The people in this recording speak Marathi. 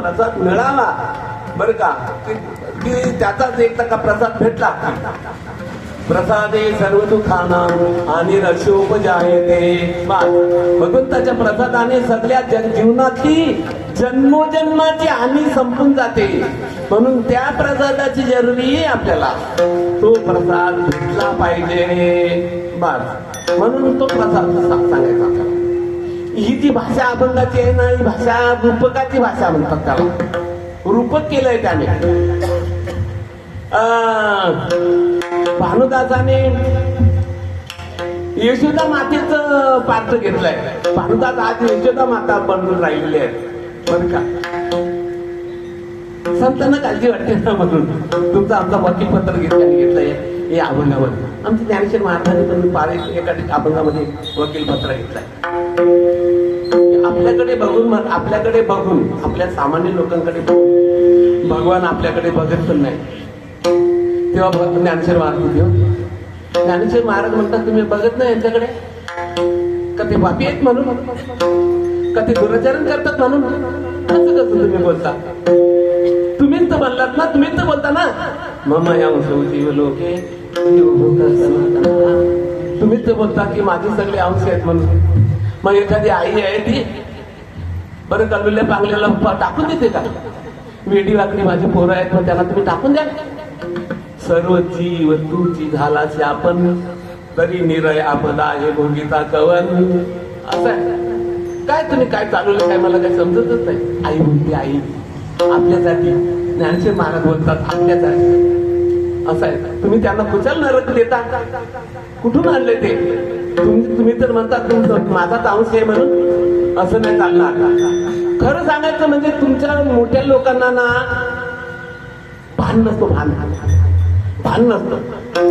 प्रसाद मिळाला बर का? की त्याचाच एक टक्का प्रसाद भेटला. प्रसादे सर्व दुखाना आणि रक्षोपजायते भगवंताच्या प्रसादाने सगळ्या जन जीवनातली जन्मोजन्माची हानी संपून जाते. म्हणून त्या प्रसादाची जरुरी आहे आपल्याला. तो प्रसाद भेटला पाहिजे. बस. म्हणून तो प्रसाद सांगायचा. आपल्याला. ही जी भाषा अभंगाची आहे ना ही भाषा रूपकाची भाषा म्हणतात त्याला. रूपक केलंय त्याने. अं, भानुदासाने यशोदा मातेचं पात्र घेतलंय. भानुदास आज यशोदा माता बनून राहिलेले आहेत. बरं का? संतांना काळजी वाटते ना म्हणून. तुमचं आमचा वकील पत्र घेतलं घेतलंय. हे अभंगावर आमचे ज्ञानेश्वर महाराजांनी पण पारेश एखाद्या अभंगामध्ये वकील पत्र घेतलाय. आपल्याकडे बघून आपल्याकडे बघून आपल्या सामान्य लोकांकडे बघून भगवान आपल्याकडे बघत पण नाही. तेव्हा बघ ज्ञानेश्वर महाराज होते हो. ज्ञानेश्वर महाराज म्हणतात तुम्ही बघत नाही यांच्याकडे? का ते पापी आहेत म्हणून? का ते दुराचरण करतात म्हणून? असं कसं तुम्ही बोलता? तुम्हीच तर बोललात ना तुम्हीच तर बोलता ना? मम या जीव लोके तुम्हीच तर बोलता की माझे सगळे अंश आहेत म्हणून. मग एखादी आई आहे ती बरं कलुल्या पांगल्याला टाकून देते का? वेडी वाकडी माझे पोरं आहेत मग त्याला तुम्ही टाकून द्या. सर्व जीव तुझी झालाचे आपण तरी निरय आपदा हे भोगीता कवन. असं आहे. काय तुम्ही काय चालवलं काय मला काय समजतच नाही. आई म्हणते आई आपल्यासाठी ज्ञानशे महाराज बोलतात आपल्यासाठी. असं आहे. तुम्ही त्यांना कुशल नरक देता. कुठून आणले ते? तुम्ही तुम्ही तर म्हणता तुमचं माझा तांस आहे म्हणून. असं नाही चालणार. खरं सांगायचं म्हणजे तुमच्या मोठ्या लोकांना ना भान नसतो भान. भान नसतं.